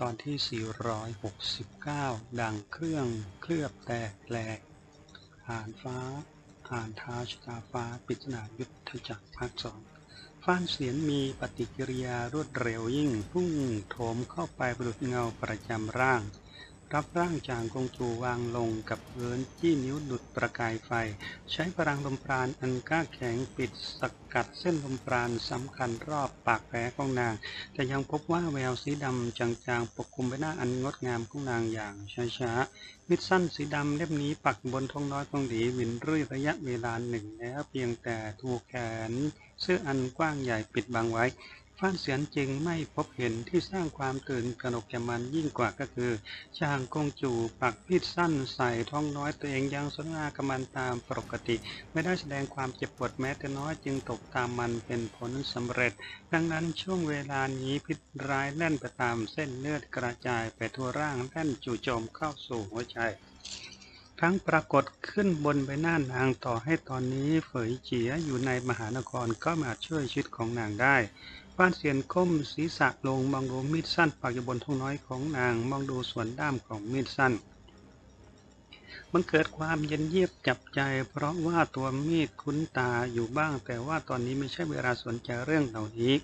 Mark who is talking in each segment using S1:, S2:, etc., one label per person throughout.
S1: ตอนที่ 469 ดังเครื่องเคลือบแตกแหลก อ่านฟ้า อ่านท้าชตาฟ้าปิจนายุทธจักรภาคสองฟ้านเสียนมีปฏิกิริยารวดเร็วยิ่งพุ่งโถมเข้าไปบรุดเงาประจำร่าง รับร่างจางกงจูวางลงกับพื้นที่นิ้วดุดประกายไฟ ใช้พลังลมปราณอันกล้าแข็งปิดสกัดเส้นลมปราณสำคัญรอบปากแผลของนาง แต่ยังพบว่าแววสีดำจางๆปกคลุมใบหน้าอันงดงามของนางอย่างช้าๆมิดสั้นสีดำเล่มนี้ปักบนท้องน้อยของดีวินรื่อยระยะเวลาหนึ่งแล้วเพียงแต่ถูกแขนเสื้ออันกว้างใหญ่ปิดบังไว้ ฟ้านเสียนจึงไม่พบเห็นที่สร้างความตื่นกระหนกแก่มันยิ่งกว่าก็คือช่างกงจูปักพิดสั้นใส่ท้องน้อยตัวเองยังสนงากำมันตามปกติ ไม่ได้แสดงความเจ็บปวดแม้แต่น้อยจึงตกตามมันเป็นผลสำเร็จ ดังนั้นช่วงเวลานี้พิษร้ายแล่นไปตามเส้นเลือดกระจายไปทั่วร่างแล่นจู่โจมเข้าสู่หัวใจทั้งปรากฏขึ้นบนใบหน้านางต่อให้ตอนนี้เฝยเจียอยู่ในมหานครก็มาช่วยชีวิตของนางได้ ฟ้านเสียนก้มศีรษะลงมองดูมีดสั้นปักอยู่บนท้องน้อยของนางมองดูส่วนด้ามของมีดสั้น มันเกิดความเย็นเยียบจับใจ เพราะว่าตัวมีดคุ้นตาอยู่บ้าง แต่ว่าตอนนี้ไม่ใช่เวลาสนใจเรื่องเหล่านี้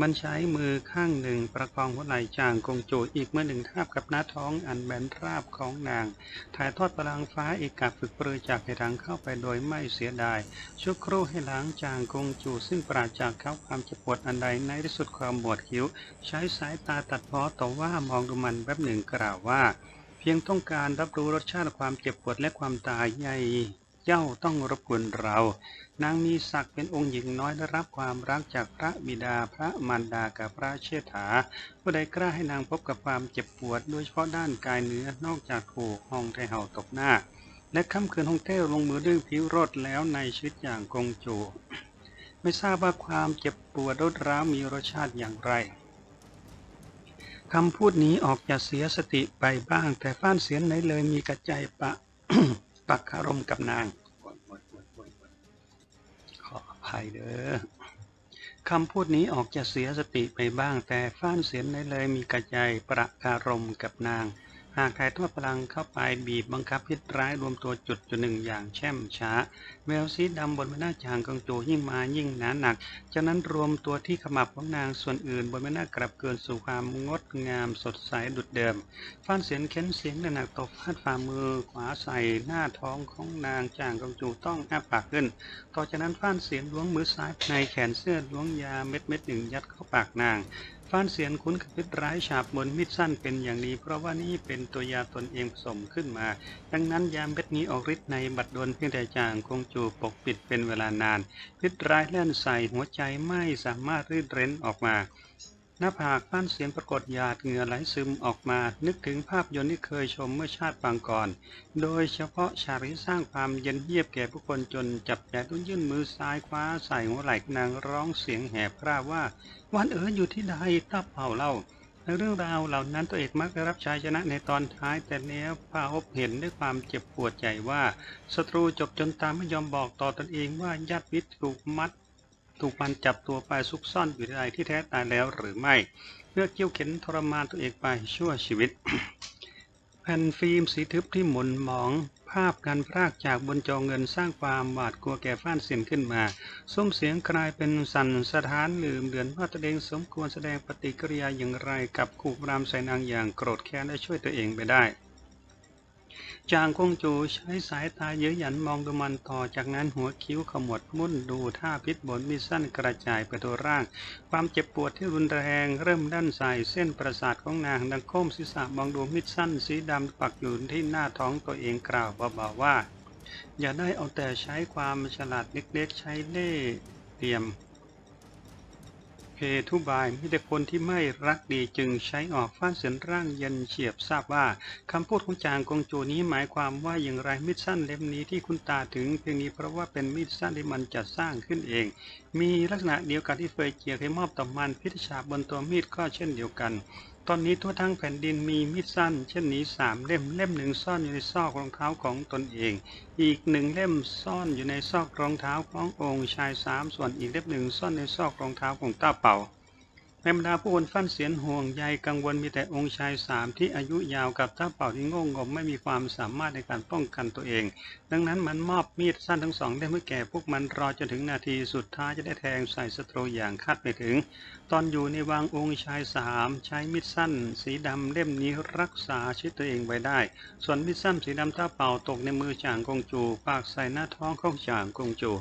S1: มันใช้มือข้างหนึ่งประคองหัวไหล่จางกงโจอีกเมื่อหนึ่งทาบกับหน้าท้องอันแบนราบของนาง ถ่ายทอดพลังฟ้าเอกาฝึกปรือจากให้ทางเข้าไปโดยไม่เสียดายชั่วครู่ให้ล้างจางกงจูซึ่งปราจากเขาความเจ็บปวดอันใดในที่สุดความบวดคิ้ว ใช้สายตาตัดพ้อต่อว่ามองดูมันแป๊บหนึ่งกล่าวว่า เพียงต้องการรับรู้รสชาติความเจ็บปวดและความตายใหญ่เจ้าต้องรบกวนเรา นางมีศักดิ์เป็นองค์หญิงน้อยได้รับความรักจากพระบิดาพระมารดากับพระเชษฐา ผู้ใดกล้าให้นางพบกับความเจ็บปวดโดยเฉพาะด้านกายเนื้อนอกจากถูกห้องไทเห่าตกหน้า และค่ำคืนฮองเต้ลงมือด้วยผิวรดแล้วในชีวิตอย่างกงโจไม่ทราบว่าความเจ็บปวดรดร้าวมีรสชาติอย่างไรคำพูดนี้ออกจะเสียสติไปบ้าง แต่ฟ้านเสียนไหนเลยมีกระใจปะปักคารมกับนาง ภัยเด้อคำพูดนี้ออกจะเสียสติไปบ้าง แต่ฟ้านเสียนได้เลยมีกระใจประคารมกับนาง หากถ่ายทอดพลังเข้าไปบีบบังคับพิษร้ายรวมตัวจุดจุดหนึ่งอย่างแช่มช้าแววสีดำบนใบหน้าจางกังโจยิ่งมายิ่งหนาหนัก จากนั้นรวมตัวที่ขมับของนางส่วนอื่นบนใบหน้ากลับเกินสู่ความงดงามสดใสดุดเดิมฟันเสียงเค้นเสียงหนักตบฟาดฝ่ามือขวาใส่หน้าท้องของนางจางกังโจต้องอ้าปากขึ้น ต่อจากนั้นฟันเสียงล้วงมือซ้ายในแขนเสื้อล้วงยาเม็ดเม็ดหนึ่งยัดเข้าปากนาง ฟ้านเสียนคุ้นกับพิษร้ายฉาบบนมิดสั้นเป็นอย่างนี้ เพราะว่านี่เป็นตัวยาตนเองผสมขึ้นมา ดังนั้นยามเม็ดนี้ออกฤทธิ์ในบัดดลเพียงแต่จางคงจูปกปิดเป็นเวลานาน พิษร้ายแล่นใส่หัวใจไม่สามารถรีดเร้นออกมา หน้าผากป้นเสียงปรากฏหยาดเหงื่อไหลซึมออกมา นึกถึงภาพยนตร์ที่เคยชมเมื่อชาติปางก่อน โดยเฉพาะฉากที่สร้างความเย็นเยียบแก่ผู้คนจนจับแย่ต้องยื่นมือซ้ายคว้าใส่หัวไหล่นางร้องเสียงแหบพร่าว่าวันเอ๋ยอยู่ที่ใดตาเป่าเล่าในเรื่องราวเหล่านั้นตัวเอกมักได้รับชัยชนะในตอนท้ายแต่แล้วพาพบเห็นด้วยความเจ็บปวดใจว่าศัตรูจบจนตามไม่ยอมบอกต่อตนเองว่าญาติวิทย์ถูกมัด ถูกมันจับตัวไปซุกซ่อนอยู่ในที่แท้ตายแล้วหรือไม่เพื่อเกี่ยวเข็นทรมานตัวเองไปชั่วชีวิต แผ่นฟิล์มสีทึบที่หมุนมอง ภาพการพรากจากบนจอเงินสร้างความหวาดกลัวแก่ฟ้านเสียนขึ้นมาส้มเสียงกลายเป็นสั่นสถานลืมเดือนว่าตัวเองสมควรแสดงปฏิกิริยาอย่างไรกับขู่รามใส่นางอย่างโกรธแค้นและช่วยตัวเองไปได้ จางคงจูใช้สายตาเยื้อหยันมองดูมันต่อจากนั้นหัวคิ้วขมวดมุ่นดูท่าพิษบนมีสั้นกระจายไปตัวร่าง ความเจ็บปวดที่รุนแรงเริ่มดันใส่เส้นประสาทของนางดังโค้มศีรษะมองดูมิดสั้นสีดำปักอยู่ที่หน้าท้องตัวเองกล่าวเบาๆว่า อย่าได้เอาแต่ใช้ความฉลาดเล็กๆใช้เล่ห์เหลี่ยม เพทุบายมีแต่คนที่ไม่รักดีจึงใช้ออกฟ้าดเสียนร่างเย็นเฉียบทราบว่าคำพูดของจางกงโจนี้หมายความว่าอย่างไรมิดสั้นเล่มนี้ที่คุณตาถึงเพียงนี้เพราะว่าเป็นมิดสั้นที่มันจัดสร้างขึ้นเอง มีลักษณะเดียวกันที่เฟยเจียเคยมอบต่อมันพิธชาบนตัวมีดก็เช่นเดียวกัน ตอนนี้ทั่วทั้งแผ่นดินมีมีดสั้น เช่นนี้สามเล่ม เล่มหนึ่งซ่อนอยู่ในซอกรองเท้าของตนเอง อีกหนึ่งเล่มซ่อนอยู่ในซอกรองเท้าขององค์ชายสามส่วนอีกเล่มหนึ่งซ่อนในซอกรองเท้าของต้าเป่า ในบรรดาผู้คนฟั่นเสียนห่วงใยกังวลมีแต่องค์ชายสามที่อายุยาวกับท่าเป่าที่โง่งมไม่มีความสามารถในการป้องกันตัวเอง ดังนั้นมันมอบมีดสั้นทั้งสองได้เมื่อแก่พวกมันรอจนถึงนาทีสุดท้ายจะได้แทงใส่ศัตรูอย่างคาดไม่ถึง ตอนอยู่ในวังองค์ชายสามใช้มีดสั้น สีดำเล่มนี้รักษาชีวิตตัวเองไว้ได้ ส่วนมีดสั้นสีดำท่าเป่าตกในมือจางกงจูปากใส่หน้าท้องของจางกงจู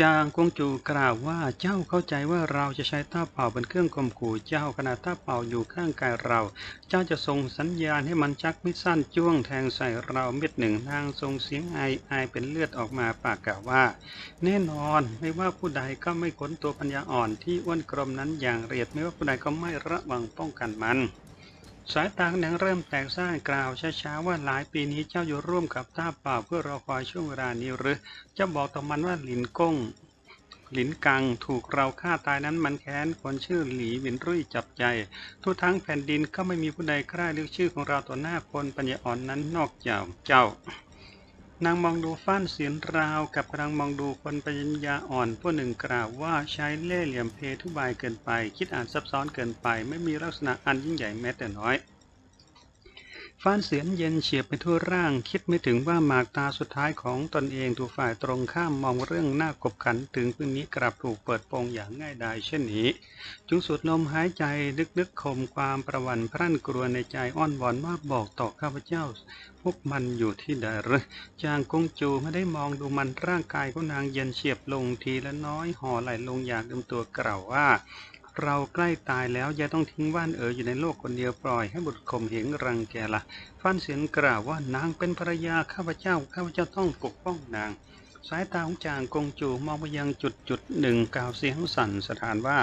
S1: จางกงจูกล่าวว่าเจ้าเข้าใจว่าเราจะใช้ต้าเป่าเป็นเครื่องข่มขู่เจ้าขณะต้าเป่าอยู่ข้างกายเรา เจ้าจะส่งสัญญาณให้มันจักมิดสั้นจ้วงแทงใส่เราเม็ดหนึ่งนางทรงเสียงไอไอเป็นเลือดออกมาปากกล่าวว่า แน่นอนไม่ว่าผู้ใดก็ไม่ขนตัวปัญญาอ่อนที่อ้วนกลมนั้นอย่างเรียดไม่ว่าผู้ใดก็ไม่ระวังป้องกันมัน สายตาของนังเริ่มแตกซ่านกล่าวช้าๆว่าหลายปีนี้เจ้าอยู่ร่วมกับท่าเป่าเพื่อรอคอยช่วงเวลานี้หรือเจ้าบอกต่อมันว่าหลินกงหลินกังถูกเราฆ่าตายนั้นมันแค้นคนชื่อหลีหวินรุ่ยจับใจ ทุกทั้งแผ่นดินก็ไม่มีผู้ใดกล้าเรียกชื่อของเราต่อหน้าคนปัญญาอ่อนนั้นนอกจากเจ้า นางมองดูฟ้านเสียนราวกับกำลังมองดูคนปัญญาอ่อนผู้หนึ่งกล่าวว่าใช้เล่ห์เหลี่ยมเพทุบายเกินไป คิดอ่านซับซ้อนเกินไป ไม่มีลักษณะอันยิ่งใหญ่แม้แต่น้อย ฟ้านเสียนเย็นเฉียบไปทั่วร่าง คิดไม่ถึงว่าหมากตาสุดท้ายของตนเองถูกฝ่ายตรงข้ามมองเรื่องหน้ากบขันถึงพื้นนี้กลับถูกเปิดโปงอย่างง่ายดายเช่นนี้ จุงสูดลมหายใจลึกๆข่มความประวันพรั่นกลัวในใจอ้อนวอนว่าบอกต่อข้าพเจ้า พวกมันอยู่ที่ใดหรือจางกงจูไม่ได้มองดูมันร่างกายของนางเย็นเฉียบลงทีละน้อยห่อไหลลงอย่างเดิมตัวกล่าวว่า เราใกล้ตายแล้วอย่าต้องทิ้งว่านเอ๋ออยู่ในโลกคนเดียวปล่อยให้บุตรข่มเหงรังแกละฟันเสียงกล่าวว่านางเป็นภรรยาข้าพเจ้าข้าพเจ้าต้องปกป้องนาง สายตาของจางกงจูมองไปยังจุดจุดหนึ่งกล่าวเสียงสั่นสถานว่า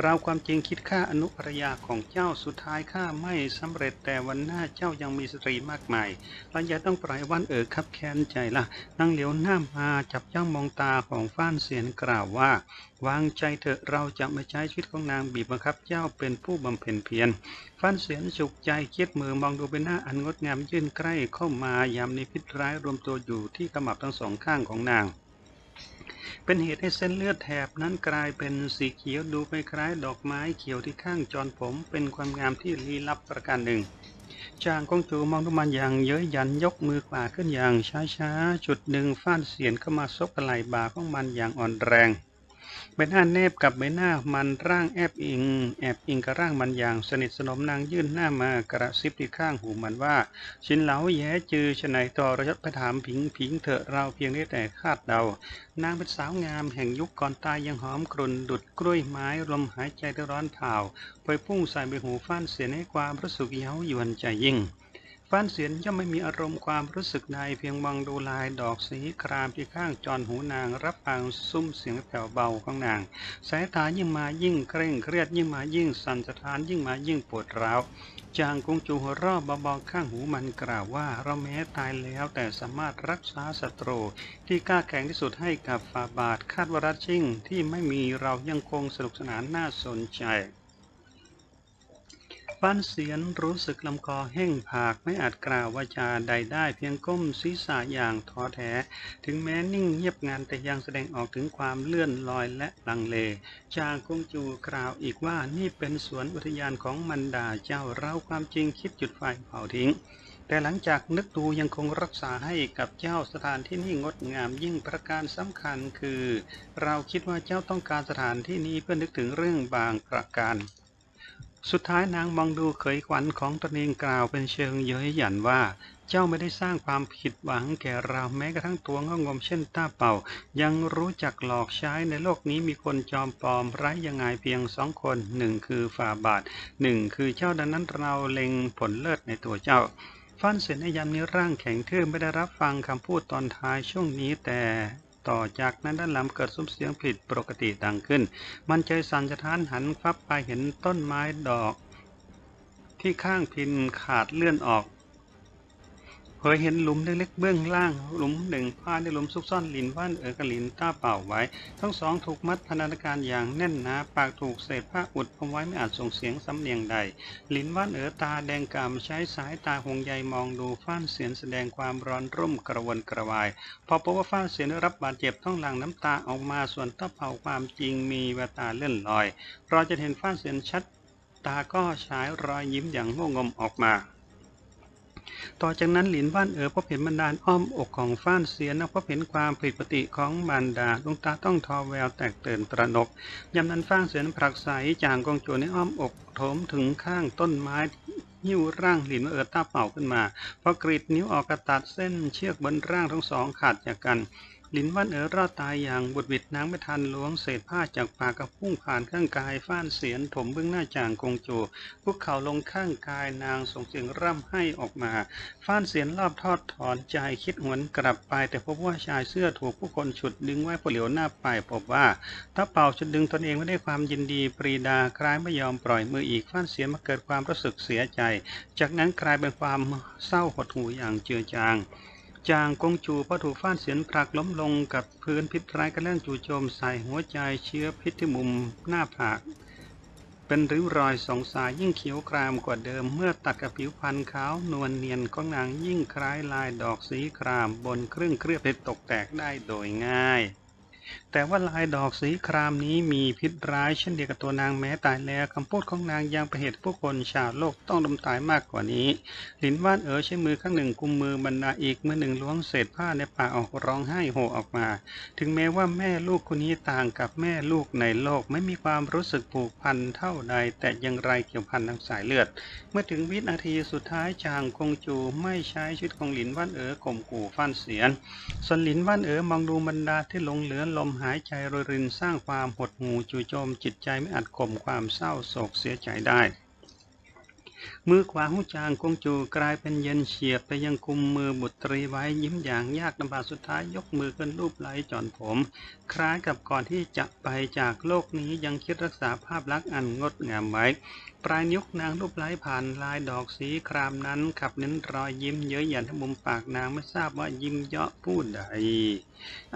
S1: เราความจริงคิดฆ่าอนุภรรยาของเจ้าสุดท้ายข้าไม่สำเร็จแต่วันหน้าเจ้ายังมีสตรีมากมายเราอย่าต้องปล่อยวันเอ๋อคับแค้นใจละนางเหลียวหน้ามาจับย่องมองตาของฟ้านเสียนกล่าวว่า วางใจเถอะเราจะไม่ใช้ชีวิตของนางบีบบังคับเจ้าเป็นผู้บำเพ็ญเพียรฟันเสียนฉุกใจเคียดมือมองดูเป็นหน้าอันงดงามยื่นใกล้เข้ามายามในพิษร้ายรวมตัวอยู่ที่ขมับทั้งสองข้างของนาง เป็นเหตุให้เส้นเลือดแถบนั้นกลายเป็นสีเขียวดูไปคล้ายดอกไม้เขียวที่ข้างจรผมเป็นความงามที่ลี้ลับประการหนึ่งจางกงจูมองดูมันอย่างเย้ยยันยกมือขวาขึ้นอย่างช้าๆจุดหนึ่งฟาดเสียนเข้ามาซบกระไหล่บ่าของมันอย่างอ่อนแรง ใบหน้าแนบกับใบหน้ามันร่างแอบอิง แอบอิงกับร่างมันอย่างสนิทสนมนางยื่นหน้ามากระซิบที่ข้างหูมันว่า ชินเหลาแย้จือชะไหนต่อระยศไปถามผิงผิงเถอะเราเพียงได้แต่คาดเดา นางเป็นสาวงามแห่งยุคก่อนตายยังหอมกรุ่นดุดกล้วยไม้ลมหายใจร้อนเผาพยพุ่งใส่ใบหูฟ้านเสียนให้ความรู้สึกเย้าหยวนใจยิ่ง ฟ้านเสียนย่อมไม่มีอารมณ์ความรู้สึกใดเพียงมองดูลายดอกสีครามที่ข้างจรหูนาง รับฟังซุ้มเสียงแผ่วเบาของนาง สายตายิ่งมายิ่งเคร่งเครียดยิ่งมายิ่งสั่นสะท้านยิ่งมายิ่งปวดร้าวจางกงจูหัวรอบเบาๆข้างหูมันกล่าวว่าเราแม้ตายแล้วแต่สามารถรักษาศัตรูที่กล้าแข่งที่สุดให้กับฟาบาทคาดว่ารัชชิ่งที่ไม่มีเรายังคงสนุกสนานน่าสนใจ ฟันเสียนรู้สึกลำคอแห้งผากไม่อาจกล่าววาจาใดได้เพียงก้มศีรษะอย่างท้อแท้ ถึงแม้นิ่งเงียบงานแต่ยังแสดงออกถึงความเลื่อนลอยและลังเล จางกงจูกล่าวอีกว่านี่เป็นสวนอุทยานของมันดาเจ้าเราความจริงคิดจุดไฟเผาทิ้งแต่หลังจากนึกดูยังคงรักษาให้กับเจ้าสถานที่นี่งดงามยิ่งประการสำคัญคือ เราคิดว่าเจ้าต้องการสถานที่นี้เพื่อนึกถึงเรื่องบางประการ สุดท้ายนางมองดูเขยขวัญของตนเองกล่าวเป็นเชิงเย้ยหยันว่า เจ้าไม่ได้สร้างความผิดหวังแก่เราแม้กระทั่งตัวงงมเช่นต้าเป่า ยังรู้จักหลอกใช้ในโลกนี้มีคนจอมปลอมไร้ยังไงเพียงสองคนหนึ่งคือฝ่าบาทหนึ่งคือเจ้าดังนั้นเราเล็งผลเลิศในตัวเจ้าฟันเสร็จในยามนี้ร่างแข็งทื่อไม่ได้รับฟังคำพูดตอนท้ายช่วงนี้แต่ ต่อจากนั้นด้านหลังเกิดซุ้มเสียงผิดปกติดังขึ้น มันใจสั่นสะท้านหันฟับไปเห็นต้นไม้ดอกที่ข้างพินขาดเลื่อนออก ยเห็นหลุมเล็กๆเบื้องล่าง หลุมหนึ่งผ้าในหลุมซุกซ่อนหลินว่านเอ๋อกับหลินต้าเป่าไว้ ทั้งสองถูกมัดพันธการอย่างแน่นหนาปากถูกเศษผ้าอุดเอาไว้ไม่อาจส่งเสียงสำเนียงใด หลินว่านเอ๋อตาแดงกำใช้สายตาห่วงใยมองดูฟ้านเสียนแสดงความร้อนรุ่มกระวนกระวาย พอพบว่าฟ้านเสียนรับบาดเจ็บต้องหลั่งน้ำตาออกมาส่วนต้าเป่าความจริงมีแววตาเลื่อนลอยเราจะเห็นฟ้านเสียนชัด ตาก็ฉายรอยยิ้มอย่างโง่งมออกมา ต่อจากนั้นหลินว่านเอ๋อพบเห็นบรรดาลอ้อมอกของฟ้านเสียนและพบเห็นความผิดปกติของบรรดาดวงตาต้องทอแววแตกตื่นตระหนกยามนั้นฟ้านเสียนผลักใสจางกองโจรในอ้อมอกโถมถึงข้างต้นไม้หิ้วร่างหลินเอ๋อตาเป่าขึ้นมา พอกรีดนิ้วออกกระตัดเส้นเชือกบนร่างทั้งสองขาดจากกัน ลินวันเอ๋อรอดตายอย่างบุดบิดนางไม่ทันล้วงเศษผ้าจากปากกระพุ่งผ่านข้างกายฟ้านเสียนถมเบื้องหน้าจางกงโจคุกเข่าลงข้างกายนางส่งเสียงร่ำให้ออกมา ฟ้านเสียนรอบทอดถอนใจคิดหวนกลับไป แต่พบว่าชายเสื้อถูกผู้คนฉุดดึงไว้พอเหลียวหน้าไปพบว่าถ้าเป่าฉุดดึงตนเองไม่ได้ความยินดีปรีดาคล้ายไม่ยอมปล่อยมืออีกฟ้านเสียนมาเกิดความรู้สึกเสียใจ จากนั้นกลายเป็นความเศร้าหดหู่อย่างเจือจาง จางกงจูพอถูกฟ้านเสียนผลักล้มลงกับพื้นพิษร้ายกระเลื่องจู่โจมใส่หัวใจเชื้อพิษที่มุมหน้าผากเป็นริ้วรอยสงสายยิ่งเขียวกรามกว่าเดิม เมื่อตัดกับผิวพันธ์ขาวนวลเนียนของนางยิ่งคล้ายลายดอกสีครามบนเครื่องเคลือบเพชรตกแตกได้โดยง่าย แต่ว่าลายดอกสีครามนี้มีพิษร้ายเช่นเดียวกับตัวนางแม้ตายแล้วคำพูดของนางยังป็นเหตุผู้คนชาวโลกต้องดมตายมากกว่านี้หลินว่านเอ๋อใช้มือข้างหนึ่งกุมมือบรรดาอีกมือหนึ่งล้วงเศษผ้าในปากออกร้องไห้โฮออกมา ถึงแม้ว่าแม่ลูกคนนี้ต่างกับแม่ลูกในโลกไม่มีความรู้สึกผูกพันเท่าใด แต่ยังไรเกี่ยวพันทางสายเลือด เมื่อถึงวินาทีสุดท้ายจางคงจูไม่ใช้ชีวิตของหลินว่านเอ๋อข่มขู่ฟันเสียนส่วนหลินว่านเอ๋อมองดูบรรดาที่หลงเหลือลมหายใจรยรินสร้างความหดหู่จู่โจมจิตใจไม่อาจข่มความเศร้าโศกเสียใจได้ มือขวาหูจางกงจูกลายเป็นเย็นเฉียบไปยังกุมมือบุตรีไว้ยิ้มอย่างยากลำบากสุดท้ายยกมือขึ้นรูปไหลจอนผม คล้ายกับก่อนที่จะไปจากโลกนี้ยังคิดรักษาภาพลักษณ์อันงดงามไว้ ปลายนิ้วนางรูปไหลผ่านลายดอกสีครามนั้นขับเน้นรอยยิ้มเย้ยหยันที่มุมปากนางไม่ทราบว่ายิ้มเยาะผู้ใด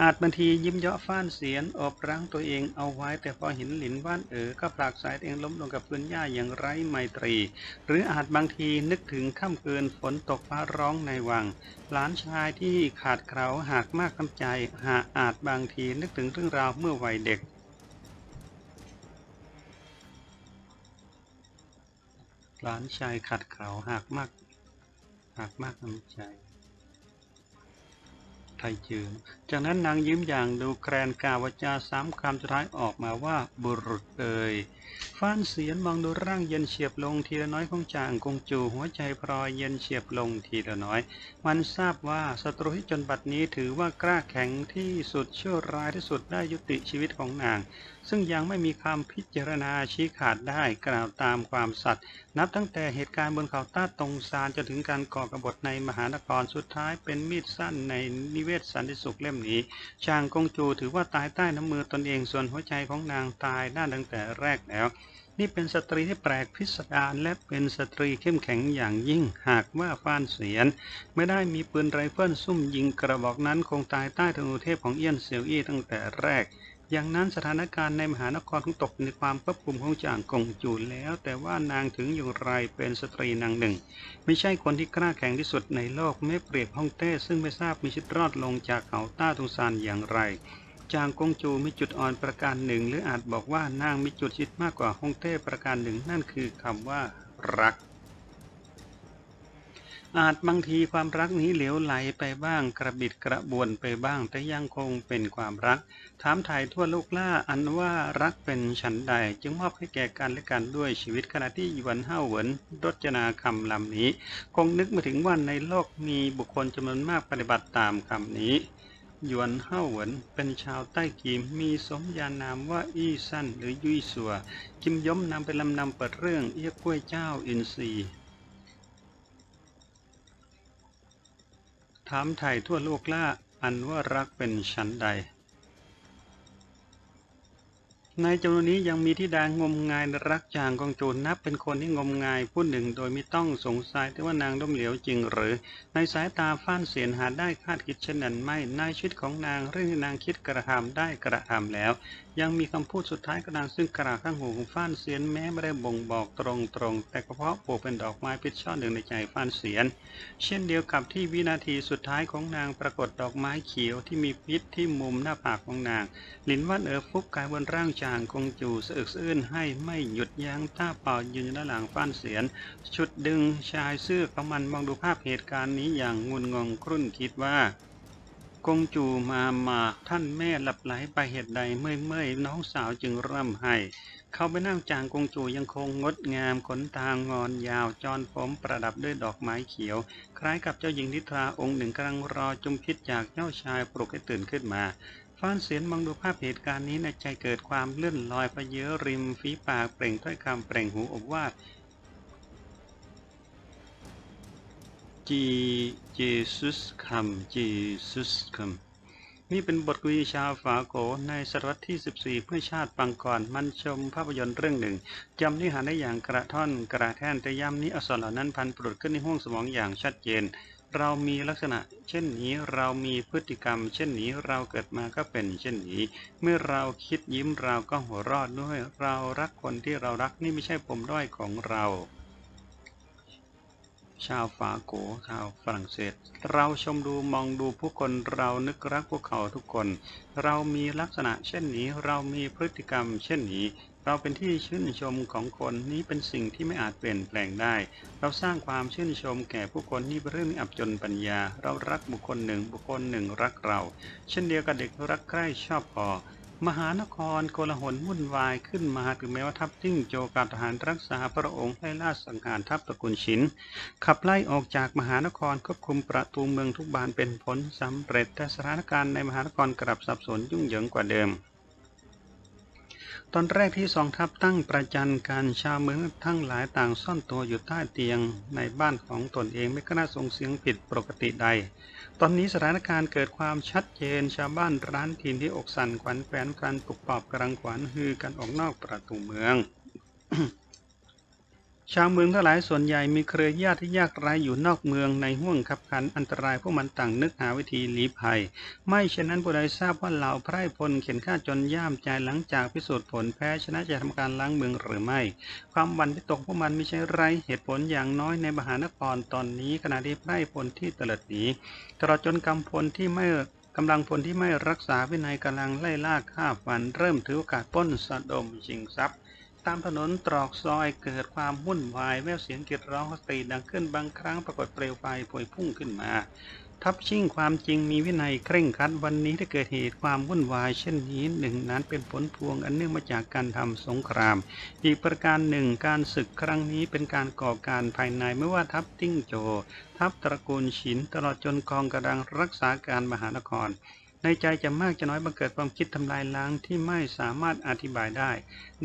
S1: อาจบางทียิ้มเยาะฟ้านเสียนอบรั้งตัวเองเอาไว้ แต่พอเห็นหลินว่านเอ๋อก็ผลักสายตัวเองล้มลงกับพื้นหญ้าอย่างไร้ไมตรี หรืออาจบางทีนึกถึงค่ำคืนฝนตกฟ้าร้องในวัง หลานชายที่ขาดเขาหากมากน้ำใจ หาอาจบางทีนึกถึงเรื่องราวเมื่อวัยเด็ก หลานชายขัดเขาหากมาก หากมากน้ำใจ ไทยจืน จากนั้นนางยิ้มอย่างดูแกรนกาวจาสามคำสุดท้ายออกมาว่าบุรุษเอ่ยฟ้านเสียนมองดูร่างเย็นเฉียบลงทีละน้อยของจางกงจูหัวใจพลอยเย็นเฉียบลงทีละน้อย มันทราบว่าศัตรูที่จนบัดนี้ถือว่ากล้าแข็งที่สุดชั่วร้ายที่สุดได้ยุติชีวิตของนาง ซึ่งยังไม่มีคำพิจารณาชี้ขาดได้กล่าวตามความสัตย์นับตั้งแต่เหตุการณ์บนเขาต้าตรงซานจนถึงการก่อกบฏในมหานครสุดท้ายเป็นมีดสั้นในนิเวศสันติสุขเล่มนี้ชางกงจูถือว่าตายใต้น้ำมือตนเองส่วนหัวใจของนางตายน่าตั้งแต่แรกแล้ว นี่เป็นสตรีที่แปลกพิสดารและเป็นสตรีเข้มแข็งอย่างยิ่งหากว่าฟ้านเสียน ไม่ได้มีปืนไรเฟิลซุ่มยิงกระบอกนั้นคงตายใต้ธนูเทพของเอี้ยนเซียวอี้ตั้งแต่แรก อย่างนั้นสถานการณ์ในมหานครคงตกในความควบคุมของจางกงจูแล้ว แต่ว่านางถึงอย่างไรเป็นสตรีนางหนึ่ง ไม่ใช่คนที่กล้าแข็งที่สุดในโลกไม่เปรียบฮ่องเต้ซึ่งไม่ทราบมีชีวิตรอดลงจากเขาต้าทุงซานอย่างไร จางกงจูมีจุดอ่อนประการหนึ่ง หรืออาจบอกว่านางมีจุดชิดมากกว่าฮ่องเต้ประการหนึ่งนั่นคือคำว่ารัก อาจบางทีความรักนี้เหลวไหลไปบ้างกระบิดกระบวนไปบ้าง แต่ยังคงเป็นความรัก ถามถ่ายทั่วโลกล่าอันว่ารักเป็นฉันใด จึงมอบให้แก่กันและกันด้วยชีวิตขณะที่หยวนเฮาเหวินรจนาคำลำนี้ คงนึกมาถึงว่าในโลกมีบุคคลจำนวนมากปฏิบัติตามคำนี้หยวนเฮาเหวินเป็นชาวใต้กีมมีสมญานามว่าอี้สั้นหรือยุยสัวกิมย้อมนำเป็นลำนำเปิดเรื่องเอี้ยกล้วยเจ้าอินทรี ถามไถ่ทั่วโลกล่าอันว่ารักเป็นชั้นใด ในจำนวนนี้ยังมีที่ดางมงายรักจางกองโจรนับเป็นคนที่งมงายผู้หนึ่งโดยไม่ต้องสงสัยแต่ว่านางล้มเหลวจริงหรือ ในสายตาฟ้านเสียนหาได้คาดคิดเช่นนั้นไม่ในชีวิตของนางเรื่องที่นางคิดกระทำได้กระทำแล้ว ยังมีคำพูดสุดท้ายกระนางซึ่งกระข้างหูของฟ้านเสียนแม้ไม่ได้บ่งบอกตรงๆแต่ก็เพราะปลูกเป็นดอกไม้พิชช่อหนึ่งในใจฟ้านเสียน เช่นเดียวกับที่วินาทีสุดท้ายของนางปรากฏดอกไม้เขียวที่มีพิษที่มุมหน้าผากของนางหลินว่านเอ๋อฟุบกายบนร่างจางคงจูสะอึกสะอื้นให้ไม่หยุดยั้งท่าเป่ายืนอยู่ด้านหลังฟ้านเสียน ชุดดึงชายเสื้อของมันมองดูภาพเหตุการณ์นี้อย่างงุนงงครุ่นคิดว่ากงจูมามาท่านแม่หลับไหลไปเหตุใดเมื่อยเมื่อยน้องสาวจึงร่ำไห้เขาไปนั่งจางกงจูยังคงงดงามขนตางอนยาวจอนผมประดับด้วยดอกไม้เขียว คล้ายกับเจ้าหญิงนิทราองค์หนึ่งกำลังรอจุมพิษจากเจ้าชายปลุกให้ตื่นขึ้นมา ฟ้านเสียนมองดูภาพเหตุการณ์นี้ในใจเกิดความเลื่อนลอยประเยอะริมฝีปากเปล่งถ้อยคำเปล่งหูอบว่าจีเจซุสคัมเจซุสคัมนี่เป็นบทกวีชาวฝาโกในศตวรรษที่ 14 เพื่อชาติปังก่อนมันชมภาพยนตร์เรื่องหนึ่ง จำเนื้อหาได้อย่างกระท่อนกระแท่นแต่ย้ำนี้อักษรเหล่านั้นพันปรุดขึ้นในห้วงสมองอย่างชัดเจน เรามีลักษณะ เช่นนี้เรามีพฤติกรรม เช่นนี้เราเกิดมาก็เป็น เช่นนี้ เมื่อเราคิดยิ้มเราก็หัวเรอดด้วย เรารักคนที่เรารักนี่ไม่ใช่ปมด้อยของเรา ชาวฝาโกชาวฝรั่งเศส เราชมดูมองดูผู้คนเรานึกรักพวกเขาทุกคน เรามีลักษณะ เช่นนี้เรามีพฤติกรรม เช่นนี้ เราเป็นที่ชื่นชมของคนนี้เป็นสิ่งที่ไม่อาจเปลี่ยนแปลงได้ เราสร้างความชื่นชมแก่ผู้คนนี่เป็นเรื่องอับจนปัญญา เรารักบุคคลหนึ่งบุคคลหนึ่งรักเรา เช่นเดียวกับเด็กรักใคร่ชอบพอมหานครโกลาหลวุ่นวายขึ้นมาถึงแม้ว่าทัพจิ้งโจกับทหารรักษาพระองค์ไล่ล่าสังหารทัพตระกูลชินขับไล่ออกจากมหานครควบคุมประตูเมืองทุกบานเป็นผลสำเร็จแต่สถานการณ์ในมหานครกลับสับสนยุ่งเหยิงกว่าเดิม ตอนแรกที่สองทัพตั้งประจันการชาวเมืองทั้งหลายต่างซ่อนตัวอยู่ใต้เตียงในบ้านของตนเองไม่กล้าส่งเสียงผิดปกติใด ตอนนี้สถานการณ์เกิดความชัดเจนชาวบ้านร้านถิ่นที่อกสั่นขวัญแขวนกันปลุกปอบกำลังขวัญฮือกันออกนอกประตูเมือง ชาวเมืองทั้งหลายส่วนใหญ่มีเครือญาติที่ยากไร้อยู่นอกเมืองในห่วงขับขันอันตรายพวกมันต่างนึกหาวิธีลี้ภัย ไม่เช่นนั้นผู้ใดทราบว่าเหล่าไพร่พลเข็นฆ่าจนย่ามใจหลังจากพิสูจน์ผลแพ้ชนะจะทำการล้างเมืองหรือไม่ ความวันที่ตกพวกมันไม่ใช่ไรเหตุผลอย่างน้อยในมหานครตอนนี้ขณะที่ไพร่พลที่เตลิดหนีตลอดจนกำพลที่ไม่กำลังพลที่ไม่รักษาวินัยกำลังไล่ล่าฆ่าฟันเริ่มถือโอกาสป้นสะดมชิงทรัพย์ ตามถนนตรอกซอยเกิดความวุ่นวาย แววเสียงกรีดร้องสตรีดังขึ้นบางครั้งปรากฏเปลวไฟพวยพุ่งขึ้นมา ทับชิ่งความจริงมีวินัยเคร่งครัดวันนี้ได้เกิดเหตุความวุ่นวาย เช่นนี้หนึ่งนั้นเป็นผลพวงอันเนื่องมาจากการทำสงคราม อีกประการหนึ่งการศึกครั้งนี้เป็นการก่อการภายในไม่ว่าทัพติ้งโจ ทัพตระกูลฉินตลอดจนกองกำลังรักษาการมหานคร ในใจจะมากจะน้อยบังเกิดความคิดทำลายล้างที่ไม่สามารถอธิบายได้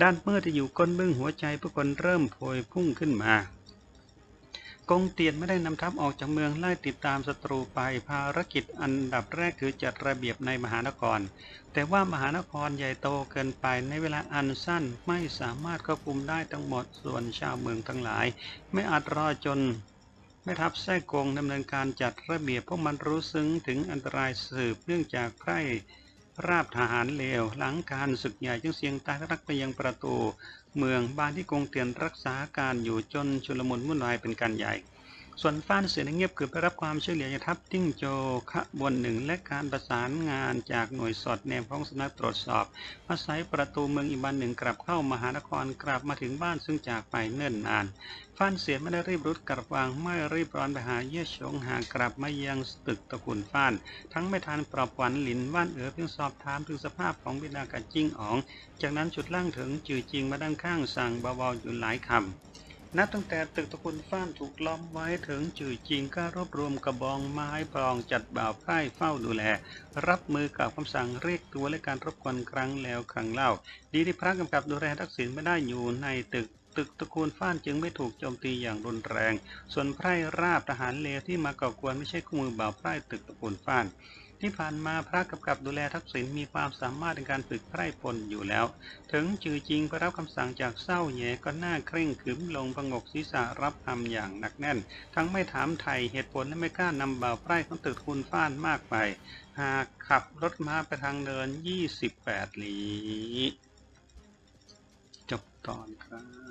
S1: ด้านเมื่อที่อยู่ก้นเบื้องหัวใจผู้คนเริ่มโพยพุ่งขึ้นมากองเตียนไม่ได้นำทัพออกจากเมืองไล่ติดตามศัตรูไปภารกิจอันดับแรกคือจัดระเบียบในมหานคร แต่ว่ามหานครใหญ่โตเกินไปในเวลาอันสั้นไม่สามารถควบคุมได้ทั้งหมดส่วนชาวเมืองทั้งหลาย ไม่อาจรอจน แม่ทัพแท้กงดำเนินการจัดระเบียบพวกมันรู้ซึ้งถึงอันตรายสืบเนื่องจากไพร่ราบทหารเลว หลังการศึกใหญ่จึงเสียงตายรักไปยังประตู เมืองบ้านที่กงเตียนรักษาการอยู่จนชุลมุนวุ่นวายเป็นการใหญ่ ส่วนฟ้านเสือเงียบคือบไปรับความช่วยเหลือจากทัพติ้งโจขบวนหนึ่งและการประสานงานจากหน่วยสอดแนมของสำนักตรวจสอบอาศัยประตูเมืองอีกบันหนึ่งกลับเข้ามหานครกลับมาถึงบ้านซึ่งจากไปเนิ่นนานฟ้านเสียไม่ได้รีบรุดกลับวางไม่รีบร้อนไปหาเยี่ยชงหากลับมายังตึกตะกูลฟ้าน ทั้งไม่ทันปลอบขวัญหลินว่านเอ๋อเพียงสอบถามถึงสภาพของบิดากับจิ้งอ๋อง จากนั้นจุดล่างถึงจือจริงมาด้านข้างสั่งเบาๆอยู่หลายคำ นับตั้งแต่ตึกตะกูลฟ้านถูกล้อมไว้ถึงจื่อจริงก็รวบรวมกระบองไม้พรองจัดบ่าวไพร่เฝ้าดูแล รับมือกับคำสั่งเรียกตัวและการรบกวนครั้งแล้วครั้งเล่า ดีที่พระกำกับดูแลทักษิณไม่ได้อยู่ในตึกตึกตระกูลฟ้านจึงไม่ถูกโจมตีอย่างรุนแรง ส่วนไพร่ราบทหารเลวที่มาก่อกวนไม่ใช่คู่มือบ่าวไพร่ตึกตระกูลฟ้าน ที่ผ่านมาพระกำกับดูแลทักษิณมีความสามารถในการฝึกไพร่พลอยู่แล้ว ถึงจือจริงไปรับคำสั่งจากเศร้าเหย่ก็น่าเคร่งขึมลงพงกศีรษะรับคำอย่างหนักแน่น ทั้งไม่ถามไทยเหตุผลและไม่กล้านำบ่าวไพร่ของตึกคุณฟ้านมากไป หากขับรถมาไปทางเดิน 28 หลี จบตอนครับ